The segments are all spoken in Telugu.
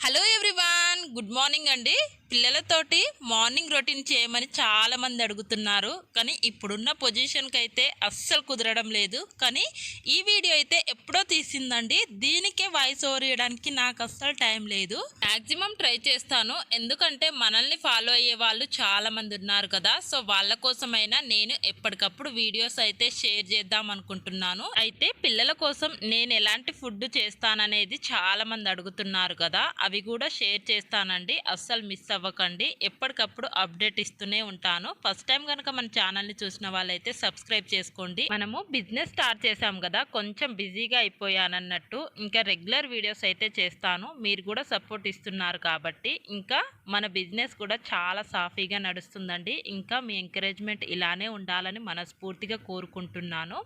హలో ఎవ్రీవాన్ గుడ్ మార్నింగ్ అండి. పిల్లలతోటి మార్నింగ్ రొటీన్ చేయమని చాలా మంది అడుగుతున్నారు. కానీ ఇప్పుడున్న పొజిషన్కి అయితే అస్సలు కుదరడం లేదు. కానీ ఈ వీడియో అయితే ఎప్పుడో తీసిందండి. దీనికే వాయిస్ ఓవర్ ఇవ్వడానికి నాకు అస్సలు టైం లేదు. మ్యాక్సిమం ట్రై చేస్తాను. ఎందుకంటే మనల్ని ఫాలో అయ్యే వాళ్ళు చాలామంది ఉన్నారు కదా. సో వాళ్ళ కోసమైనా నేను ఎప్పటికప్పుడు వీడియోస్ అయితే షేర్ చేద్దాం అనుకుంటున్నాను. అయితే పిల్లల కోసం నేను ఎలాంటి ఫుడ్ చేస్తాననేది చాలామంది అడుగుతున్నారు కదా. అవి కూడా షేర్ చేస్తానండి. అస్సలు మిస్ అవ్వకండి. ఎప్పటికప్పుడు అప్డేట్ ఇస్తూనే ఉంటాను. ఫస్ట్ టైం కనుక మన ఛానల్ని చూసిన వాళ్ళైతే సబ్స్క్రైబ్ చేసుకోండి. మనము బిజినెస్ స్టార్ట్ చేసాం కదా కొంచెం బిజీగా అయిపోయానన్నట్టు ఇంకా రెగ్యులర్ వీడియోస్ అయితే చేస్తాను. మీరు కూడా సపోర్ట్ ఇస్తున్నారు కాబట్టి ఇంకా మన బిజినెస్ కూడా చాలా సాఫీగా నడుస్తుందండి. ఇంకా మీ ఎంకరేజ్మెంట్ ఇలానే ఉండాలని మనస్ఫూర్తిగా కోరుకుంటున్నాను.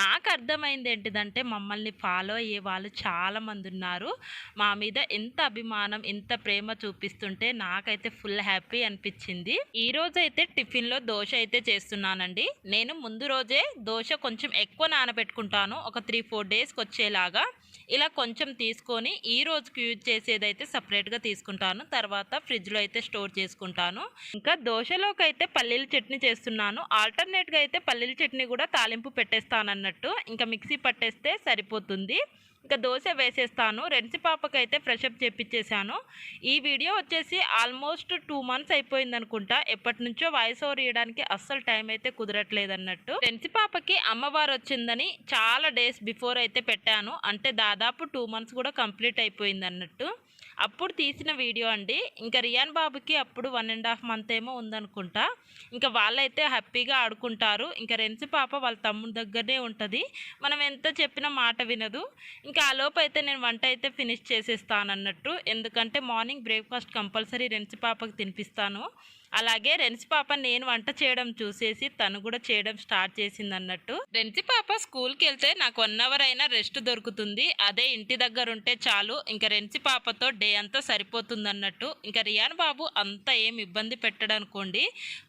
నాకు అర్థమైంది ఏంటిదంటే మమ్మల్ని ఫాలో అయ్యే వాళ్ళు చాలా మంది ఉన్నారు. మా మీద ఎంత అభిమానం ఎంత ప్రేమ చూపిస్తుంటే నాకైతే ఫుల్ హ్యాపీ అనిపించింది. ఈ రోజు అయితే టిఫిన్లో దోశ అయితే చేస్తున్నానండి. నేను ముందు రోజే దోశ కొంచెం ఎక్కువ నానబెట్టుకుంటాను. ఒక త్రీ ఫోర్ డేస్కి వచ్చేలాగా ఇలా కొంచెం తీసుకొని ఈ రోజుకి యూజ్ చేసేదైతే సపరేట్గా తీసుకుంటాను. తర్వాత ఫ్రిడ్జ్లో అయితే స్టోర్ చేసుకుంటాను. ఇంకా దోశలోకి అయితే పల్లీల చట్నీ చేస్తున్నాను. ఆల్టర్నేట్గా అయితే పల్లీల చట్నీ కూడా తాలింపు పెట్టేస్తాను అన్నట్టు ఇంకా మిక్సీ పట్టేస్తే సరిపోతుంది. ఇంకా దోశ వేసేస్తాను. రెన్సి పాపకైతే ఫ్రెష్ అప్ చేపించేశాను ఈ వీడియో వచ్చేసి ఆల్మోస్ట్ టూ మంత్స్ అయిపోయింది అనుకుంటా ఎప్పటి నుంచో వాయిస్ ఓవర్ ఇవ్వడానికి అస్సలు టైం అయితే కుదరట్లేదు అన్నట్టు రెన్సి పాపకి అమ్మవారు వచ్చిందని చాలా డేస్ బిఫోర్ అయితే పెట్టాను. అంటే దాదాపు టూ మంత్స్ కూడా కంప్లీట్ అయిపోయింది అన్నట్టు అప్పుడు తీసిన వీడియో అండి. ఇంకా రియాన్ బాబుకి అప్పుడు వన్ అండ్ హాఫ్ మంత్ ఏమో ఉందనుకుంటా. ఇంకా వాళ్ళైతే హ్యాపీగా ఆడుకుంటారు. ఇంకా రెన్సి పాప వాళ్ళ తమ్ముడి దగ్గరనే ఉంటుంది. మనం ఎంత చెప్పినా మాట వినదు. ఇంకా ఆ లోపు అయితే నేను వంట అయితే ఫినిష్ చేసేస్తాను అన్నట్టు ఎందుకంటే మార్నింగ్ బ్రేక్ఫాస్ట్ కంపల్సరీ రెన్సి పాపకి తినిపిస్తాను. అలాగే రెన్సి పాప నేను వంట చేయడం చూసేసి తను కూడా చేయడం స్టార్ట్ చేసింది అన్నట్టు రెన్సి పాప స్కూల్కి వెళ్తే నాకు వన్ అవర్ అయినా రెస్ట్ దొరుకుతుంది. అదే ఇంటి దగ్గర ఉంటే చాలు. ఇంకా రెన్సి పాపతో డే అంతా సరిపోతుంది అన్నట్టు ఇంకా రియాన్ బాబు అంత ఏం ఇబ్బంది పెట్టడనుకోండి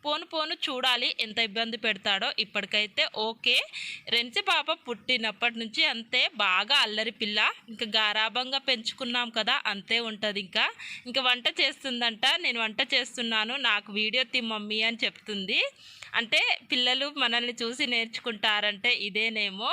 పోను పోను చూడాలి ఎంత ఇబ్బంది పెడతాడో. ఇప్పటికైతే ఓకే. రెన్సి పాప పుట్టినప్పటి నుంచి అంతే బాగా అల్లరి పిల్ల. ఇంకా గారాభంగా పెంచుకున్నాం కదా అంతే ఉంటుంది ఇంకా. ఇంకా వంట చేస్తుందంట నేను వంట చేస్తున్నాను నాకు వీడియో తీ మమ్మీ అని చెప్తుంది. అంటే పిల్లలు మనల్ని చూసి నేర్చుకుంటారంటే ఇదేనేమో.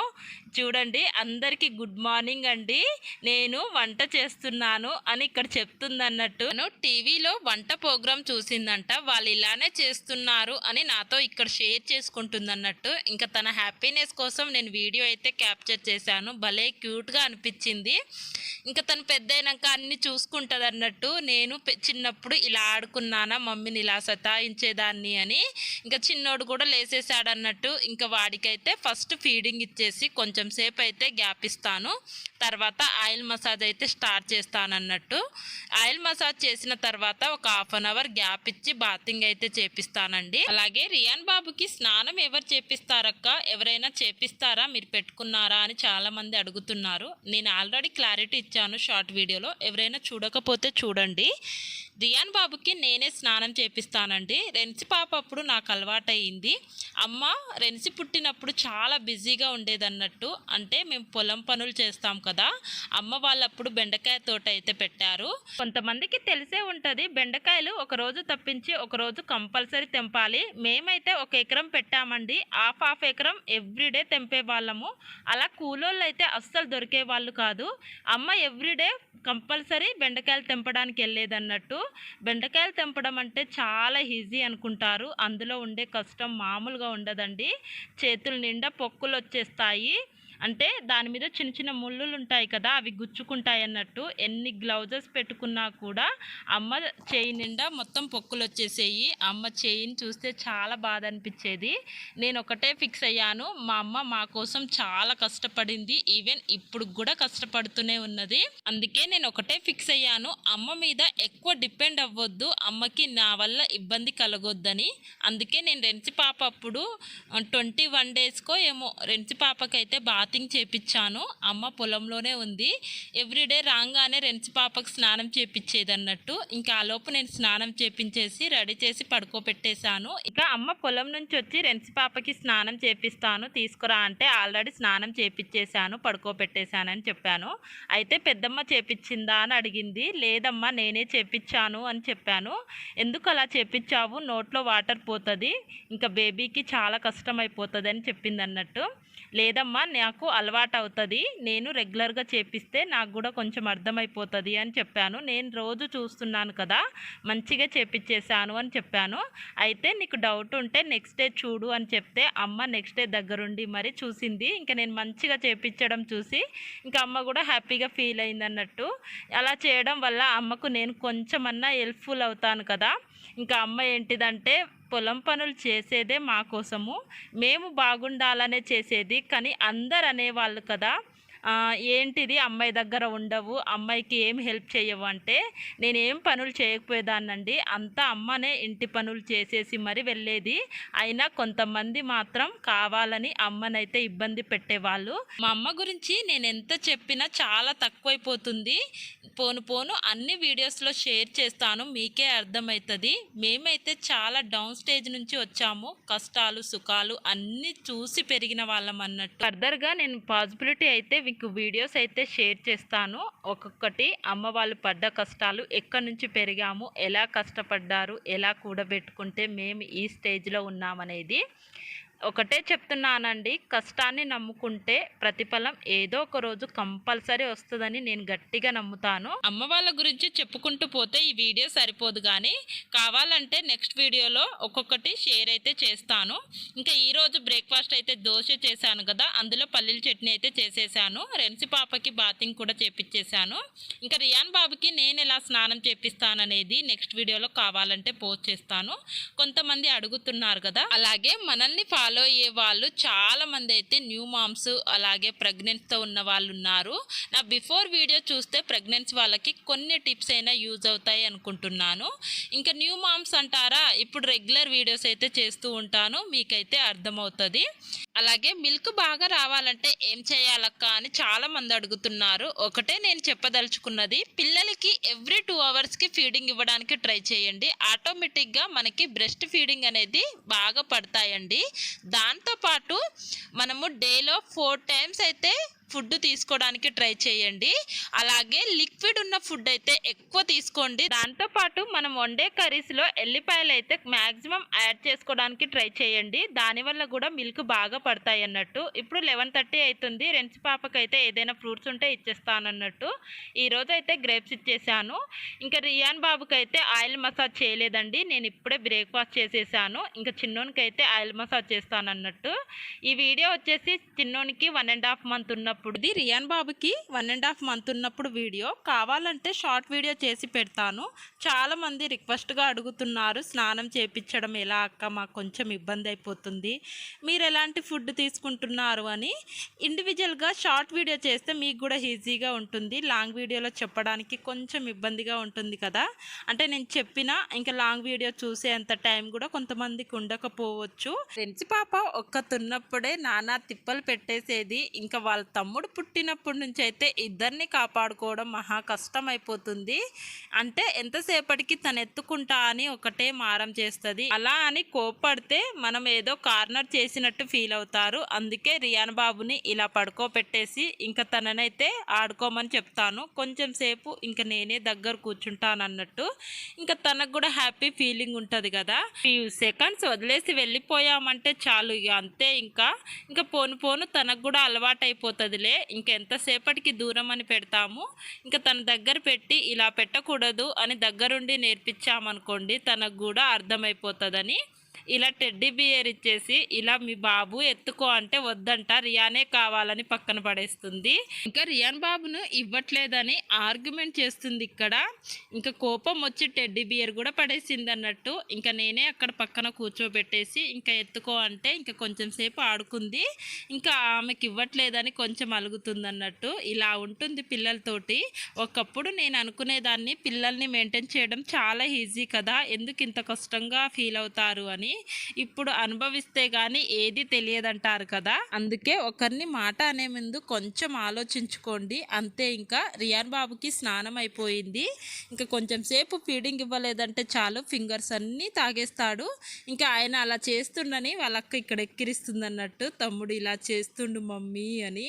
చూడండి అందరికీ గుడ్ మార్నింగ్ అండి. నేను వంట చేస్తున్నాను అని ఇక్కడ చెప్తుంది అన్నట్టు నేను టీవీలో వంట ప్రోగ్రామ్ చూసిందంట వాళ్ళు ఇలానే చేస్తున్నారు అని నాతో ఇక్కడ షేర్ చేసుకుంటుంది అన్నట్టు ఇంకా తన హ్యాపీనెస్ కోసం నేను వీడియో అయితే క్యాప్చర్ చేశాను. భలే క్యూట్గా అనిపించింది. ఇంకా తను పెద్ద అయినాక అన్ని చూసుకుంటుంది అన్నట్టు నేను చిన్నప్పుడు ఇలా ఆడుకున్నానా మమ్మీని ఇలా సతాయించేదాన్ని అని. ఇంకా చిన్నోడు కూడా లేసేసాడు అన్నట్టు ఇంకా వాడికైతే ఫస్ట్ ఫీడింగ్ ఇచ్చేసి కొంచెం సేపు అయితే గ్యాప్ ఇస్తాను. తర్వాత ఆయిల్ మసాజ్ అయితే స్టార్ట్ చేస్తాను అన్నట్టు ఆయిల్ మసాజ్ చేసిన తర్వాత ఒక హాఫ్ అన్ అవర్ గ్యాప్ ఇచ్చి బాతింగ్ అయితే చేపిస్తానండి. అలాగే రియాన్ బాబుకి స్నానం ఎవరు చేపిస్తారక్క? ఎవరైనా చేపిస్తారా? మీరు పెట్టుకున్నారా అని చాలా మంది అడుగుతున్నారు. నేను ఆల్రెడీ క్లారిటీ ఇచ్చాను షార్ట్ వీడియోలో. ఎవరైనా చూడకపోతే చూడండి. రియాన్ బాబుకి నేనే స్నానం చేపిస్తానండి. రెన్సి పాప అప్పుడు నాకు అలవాటయింది అమ్మ రెన్సి పుట్టినప్పుడు చాలా బిజీగా ఉండేదన్నట్టు. అంటే మేము పొలం పనులు చేస్తాం కదా. అమ్మ వాళ్ళప్పుడు బెండకాయ తోట అయితే పెట్టారు. కొంతమందికి తెలిసే ఉంటుంది బెండకాయలు ఒకరోజు తప్పించి ఒకరోజు కంపల్సరీ తెంపాలి. మేమైతే ఒక ఎకరం పెట్టామండి. హాఫ్ హాఫ్ ఎకరం ఎవ్రీడే తెంపే వాళ్ళము. అలా కూలోళ్ళు అయితే అస్సలు దొరికే వాళ్ళు కాదు. అమ్మ ఎవ్రీడే కంపల్సరీ బెండకాయలు తెంపడానికి వెళ్ళేదన్నట్టు. బెండకాయలు తెంపడం అంటే చాలా ఈజీ అనుకుంటారు. అందులో ఉండే కష్టం మామూలుగా ఉండదండి. చేతుల నిండా పొక్కులు వచ్చేస్తాయి. అంటే దాని మీద చిన్న చిన్న ముళ్ళులు ఉంటాయి కదా అవి గుచ్చుకుంటాయి అన్నట్టు. ఎన్ని గ్లౌజెస్ పెట్టుకున్నా కూడా అమ్మ చేయి నిండా మొత్తం పొక్కులు వచ్చేసేయి అమ్మ చేయిని చూస్తే చాలా బాధ అనిపించేది నేను ఒకటే ఫిక్స్ అయ్యాను. మా అమ్మ మా కోసం చాలా కష్టపడింది. ఈవెన్ ఇప్పుడు కూడా కష్టపడుతూనే ఉన్నది. అందుకే నేను ఒకటే ఫిక్స్ అయ్యాను. అమ్మ మీద ఎక్కువ డిపెండ్ అవ్వద్దు. అమ్మకి నా వల్ల ఇబ్బంది కలగొద్దని. అందుకే నేను రెంచి పాప అప్పుడు ట్వంటీ వన్ డేస్కో ఏమో రెంచి పాపకైతే బాగా బాతింగ్ చేపించాను అమ్మ పొలంలోనే ఉంది. ఎవ్రీడే రాగానే రెంచి పాపకు స్నానం చేపించేది అన్నట్టు ఇంకా ఆ లోపు నేను స్నానం చేపించేసి రెడీ చేసి పడుకోబెట్టేశాను. ఇక అమ్మ పొలం నుంచి వచ్చి రెంచి పాపకి స్నానం చేపిస్తాను తీసుకురా అంటే ఆల్రెడీ స్నానం చేపించేశాను పడుకోబెట్టేశానని చెప్పాను. అయితే పెద్దమ్మ చేపించిందా అని అడిగింది. లేదమ్మా నేనే చేపించాను అని చెప్పాను. ఎందుకు అలా చేపించావు నోట్లో వాటర్ పోతుంది. ఇంకా బేబీకి చాలా కష్టం అయిపోతుంది అని చెప్పింది అన్నట్టు లేదమ్మా నాకు అలవాటు అవుతుంది నేను రెగ్యులర్గా చేపిస్తే నాకు కూడా కొంచెం అర్థమైపోతుంది అని చెప్పాను. నేను రోజు చూస్తున్నాను కదా మంచిగా చేపించేశాను అని చెప్పాను. అయితే నీకు డౌట్ ఉంటే నెక్స్ట్ డే చూడు అని చెప్తే అమ్మ నెక్స్ట్ డే దగ్గరుండి మరి చూసింది. ఇంకా నేను మంచిగా చేపించడం చూసి ఇంకా అమ్మ కూడా హ్యాపీగా ఫీల్ అయింది అన్నట్టు అలా చేయడం వల్ల అమ్మకు నేను కొంచెమన్నా హెల్ప్ఫుల్ అవుతాను కదా. ఇంకా అమ్మ ఏంటిదంటే పొలం పనులు చేసేదే మా కోసము. మేము బాగుండాలనే చేసేది కానీ అందరు అనేవాళ్ళు కదా. ఏంటిది? అమ్మాయి దగ్గర ఉండవు. అమ్మాయికి ఏం హెల్ప్ చేయవు? అంటే నేనేం పనులు చేయకపోయేదాన్నండి. అంతా అమ్మనే ఇంటి పనులు చేసేసి మరి వెళ్ళేది. అయినా కొంతమంది మాత్రం కావాలని అమ్మనైతే ఇబ్బంది పెట్టేవాళ్ళు. మా అమ్మ గురించి నేను ఎంత చెప్పినా చాలా తక్కువైపోతుంది. పోను పోను అన్ని వీడియోస్లో షేర్ చేస్తాను. మీకే అర్థమవుతుంది మేమైతే చాలా డౌన్ స్టేజ్ నుంచి వచ్చాము. కష్టాలు సుఖాలు అన్నీ చూసి పెరిగిన వాళ్ళం అన్నట్టు. ఫర్దర్గా నేను పాసిబిలిటీ అయితే మీకు వీడియోస్ అయితే షేర్ చేస్తాను. ఒక్కొక్కటి అమ్మ వాళ్ళు పడ్డ కష్టాలు ఎక్కడి నుంచి పెరిగాము ఎలా కష్టపడ్డారు ఎలా కూడబెట్టుకుంటే మేము ఈ స్టేజ్లో ఉన్నామనేది ఒకటే చెప్తున్నానండి. కష్టాన్ని నమ్ముకుంటే ప్రతిఫలం ఏదో ఒక రోజు కంపల్సరీ వస్తుందని నేను గట్టిగా నమ్ముతాను. అమ్మ వాళ్ళ గురించి చెప్పుకుంటూ పోతే ఈ వీడియో సరిపోదు కానీ కావాలంటే నెక్స్ట్ వీడియోలో ఒక్కొక్కటి షేర్ అయితే చేస్తాను. ఇంకా ఈరోజు బ్రేక్ఫాస్ట్ అయితే దోశ చేశాను కదా అందులో పల్లీల చట్నీ అయితే చేసేసాను. రెన్సి పాపకి బాతింగ్ కూడా చేపించేశాను ఇంకా రియాన్ బాబుకి నేను ఎలా స్నానం చేపిస్తాననేది నెక్స్ట్ వీడియోలో కావాలంటే పోస్ట్ చేస్తాను. కొంతమంది అడుగుతున్నారు కదా అలాగే మనల్ని ఫాలో అయ్యే వాళ్ళు చాలా మంది అయితే న్యూ మామ్స్ అలాగే ప్రెగ్నెంట్తో ఉన్న వాళ్ళు ఉన్నారు. నా బిఫోర్ వీడియో చూస్తే ప్రెగ్నెన్సీ వాళ్ళకి కొన్ని టిప్స్ అయినా యూజ్ అవుతాయి అనుకుంటున్నాను. ఇంకా న్యూ మామ్స్ అంటారా? ఇప్పుడు రెగ్యులర్ వీడియోస్ అయితే చేస్తూ ఉంటాను. మీకైతే అర్థమవుతుంది. అలాగే మిల్క్ బాగా రావాలంటే ఏం చేయాలక్క అని చాలా మంది అడుగుతున్నారు. ఒకటే నేను చెప్పదలుచుకున్నది పిల్లలకి ఎవ్రీ టూ అవర్స్కి ఫీడింగ్ ఇవ్వడానికి ట్రై చేయండి. ఆటోమేటిక్గా మనకి బ్రెస్ట్ ఫీడింగ్ అనేది బాగా పడతాయండి. దాంతోపాటు మనము డేలో ఫోర్ టైమ్స్ అయితే ఫుడ్ తీసుకోవడానికి ట్రై చేయండి. అలాగే లిక్విడ్ ఉన్న ఫుడ్ అయితే ఎక్కువ తీసుకోండి. దాంతోపాటు మనం వండే కర్రీస్లో ఎల్లిపాయలు అయితే మ్యాక్సిమం యాడ్ చేసుకోవడానికి ట్రై చేయండి. దానివల్ల కూడా మిల్క్ బాగా పడతాయి అన్నట్టు. ఇప్పుడు లెవెన్ థర్టీ అవుతుంది. రెంచి పాపకి అయితే ఏదైనా ఫ్రూట్స్ ఉంటే ఇచ్చేస్తాను అన్నట్టు. ఈరోజు అయితే గ్రేప్స్ ఇచ్చేసాను. ఇంకా రియాన్ బాబుకి అయితే ఆయిల్ మసాజ్ చేయలేదండి. నేను ఇప్పుడే బ్రేక్ఫాస్ట్ చేసేసాను. ఇంకా చిన్నోనికి అయితే ఆయిల్ మసాజ్ చేస్తాను అన్నట్టు ఈ వీడియో వచ్చేసి చిన్నోనికి వన్ అండ్ హాఫ్ మంత్ ఉన్నప్పుడు ఇది రియాన్ బాబుకి వన్ అండ్ హాఫ్ మంత్ ఉన్నప్పుడు వీడియో. కావాలంటే షార్ట్ వీడియో చేసి పెడతాను. చాలామంది రిక్వెస్ట్గా అడుగుతున్నారు స్నానం చేపించడం ఎలా అక్క? మాకు కొంచెం ఇబ్బంది అయిపోతుంది. మీరు ఎలాంటి ఫుడ్ తీసుకుంటున్నారు? అని. ఇండివిజువల్గా షార్ట్ వీడియో చేస్తే మీకు కూడా ఈజీగా ఉంటుంది. లాంగ్ వీడియోలో చెప్పడానికి కొంచెం ఇబ్బందిగా ఉంటుంది కదా. అంటే నేను చెప్పిన ఇంకా లాంగ్ వీడియో చూసేంత టైం కూడా కొంతమందికి ఉండకపోవచ్చు. ఫ్రెండ్స్ పాప ఒక్కతున్నప్పుడే నానా తిప్పలు పెట్టేసేది. ఇంకా వాళ్ళ తమ్ముడు పుట్టినప్పటి నుంచి అయితే ఇద్దరిని కాపాడుకోవడం మహా కష్టం అయిపోతుంది అంటే ఎంతసేపటికి తను ఎత్తుకుంటా అని ఒకటే మారం చేస్తుంది. అలా అని కోప్పడితే మనం ఏదో కార్నర్ చేసినట్టు ఫీల్ అవుతారు. అందుకే రియాన్ బాబుని ఇలా పడుకోబెట్టేసి ఇంకా తననైతే ఆడుకోమని చెప్తాను. కొంచెం సేపు ఇంకా నేనే దగ్గర కూర్చుంటాను అన్నట్టు ఇంకా తనకు కూడా హ్యాపీ ఫీలింగ్ ఉంటుంది కదా. ఫ్యూ సెకండ్స్ వదిలేసి వెళ్ళిపోయామంటే చాలు ఇక అంతే ఇంకా. ఇంకా పోను పోను తనకు కూడా అలవాటు అయిపోతుందిలే ఇంకెంతసేపటికి దూరం అని పెడతాము. ఇంకా తన దగ్గర పెట్టి ఇలా పెట్టకూడదు అని దగ్గరుండి నేర్పించామనుకోండి తనకు కూడా అర్థమైపోతుందని ఇలా టెడ్డీ బియర్ ఇచ్చేసి ఇలా మీ బాబు ఎత్తుకో అంటే వద్దంట. రియానే కావాలని పక్కన పడేస్తుంది. ఇంకా రియాన్ బాబును ఇవ్వట్లేదని ఆర్గ్యుమెంట్ చేస్తుంది ఇక్కడ. ఇంకా కోపం వచ్చి టెడ్డీ బియర్ కూడా పడేసింది అన్నట్టు. ఇంకా నేనే అక్కడ పక్కన కూర్చోబెట్టేసి ఇంకా ఎత్తుకో అంటే ఇంకా కొంచెం సేపు ఆడుకుంది. ఇంకా ఆమెకి ఇవ్వట్లేదని కొంచెం అలుగుతుంది అన్నట్టు. ఇలా ఉంటుంది పిల్లలతోటి. ఒకప్పుడు నేను అనుకునేదాన్ని పిల్లల్ని మెయింటైన్ చేయడం చాలా ఈజీ కదా. ఎందుకు ఇంత కష్టంగా ఫీల్ అవుతారు అని. ఇప్పుడు అనుభవిస్తే కానీ ఏది తెలియదంటారు కదా? అందుకే ఒకరిని మాట అనే ముందు కొంచెం ఆలోచించుకోండి. అంతే ఇంకా రియాన్ బాబుకి స్నానం అయిపోయింది. ఇంకా కొంచెం సేపు ఫీడింగ్ ఇవ్వలేదంటే చాలు ఫింగర్స్ అన్నీ తాగేస్తాడు. ఇంకా ఆయన అలా చేస్తుండని వాళ్ళక్క ఇక్కడ ఎక్కిరిస్తుంది అన్నట్టు తమ్ముడు ఇలా చేస్తుండు మమ్మీ అని.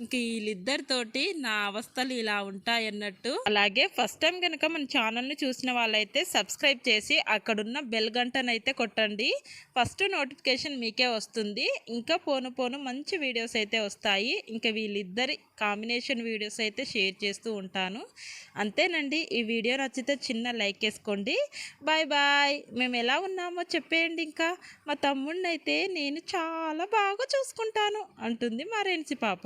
ఇంక వీళ్ళిద్దరితోటి నా అవస్థలు ఇలా ఉంటాయి అన్నట్టు అలాగే ఫస్ట్ టైం కనుక మన ఛానల్ని చూసిన వాళ్ళైతే సబ్స్క్రైబ్ చేసి అక్కడున్న బెల్ గంటనైతే కొట్టండి. ఫస్ట్ నోటిఫికేషన్ మీకే వస్తుంది. ఇంకా పోను పోను మంచి వీడియోస్ అయితే వస్తాయి. ఇంకా వీళ్ళిద్దరి కాంబినేషన్ వీడియోస్ అయితే షేర్ చేస్తూ ఉంటాను. అంతేనండి. ఈ వీడియో నచ్చితే చిన్న లైక్ వేసుకోండి. బాయ్ బాయ్ మేము ఎలా ఉన్నామో చెప్పేయండి ఇంకా. మా తమ్ముడిని అయితే నేను చాలా బాగా చూసుకుంటాను అంటుంది మా రెన్సి పాప.